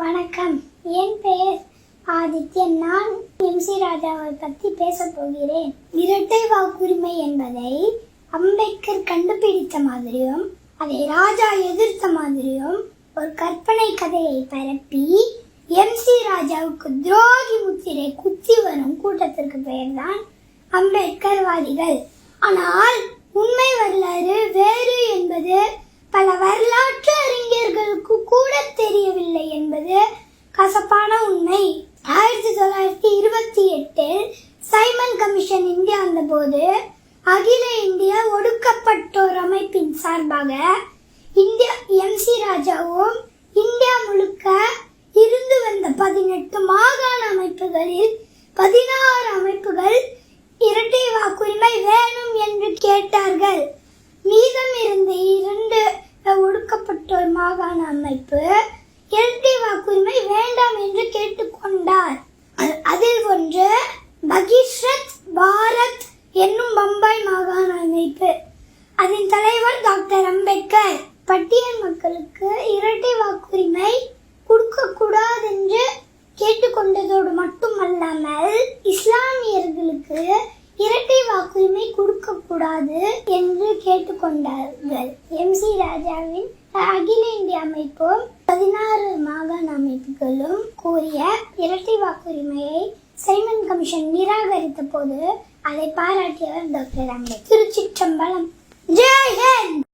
வணக்கம். என் பெயர் ஆதித்யன் நான் எம் சி ராஜாவை பற்றி பேசப் போகிறேன். இரட்டை வாக்குரிமை என்பதை அம்பேத்கர் கண்டுபிடித்த மாதிரியும் அதை ராஜா எதிர்த்த மாதிரியும் ஒரு கற்பனை கதையை பரப்பி எம் சி ராஜாவுக்கு துரோகி முத்திரை குத்தி வரும் கூட்டத்திற்கு பெயர்தான் அம்பேத்கர்வாதிகள். ஆனால் உண்மை வரலாறு வேறு கசப்பான உண்மை. ஆயிரத்தி தொள்ளாயிரத்தி இருபத்தி எட்டில் சைமன் கமிஷன் இந்தியா வந்தபோது அகில இந்திய ஒடுக்கப்பட்டோர் அமைப்பின் சார்பாக இந்தியா எம் சி ராஜாவும் இந்தியா முழுக்க இருந்து வந்த பதினெட்டு மாகாண அமைப்புகளில் பதினாறு அமைப்புகள் இரட்டை வாக்குரிமை வேணும் என்று கேட்டார்கள். மீதம் இருந்த இரண்டு ஒடுக்கப்பட்டோர் மாகாண அமைப்பு வேண்டாம் என்று கேட்டுக்கொண்டார். அதில் ஒன்று பகிஷ்ரத் பாரத் என்னும் பம்பாய் மாகாண அமைப்பு. அதன் தலைவர் டாக்டர் அம்பேத்கர் பட்டியல் மக்களுக்கு இரட்டை வாக்குரிமை கொடுக்கக்கூடாதென்று கேட்டுக்கொண்டதோடு மட்டுமல்லாமல் இஸ்லாமியர்களுக்கு கூடாது என்று கேட்டுக்கொண்டார்கள். எம் சி ராஜாவின் அகில இந்திய அமைப்பும் பதினாறு மாகாண அமைப்புகளும் கூறிய இரட்டை வாக்குரிமையை சைமன் கமிஷன் நிராகரித்த போது அதை பாராட்டியவர் டாக்டர் அம்பேத்கர். திருச்சிற்றம்பலம். ஜெய் ஹிந்த்!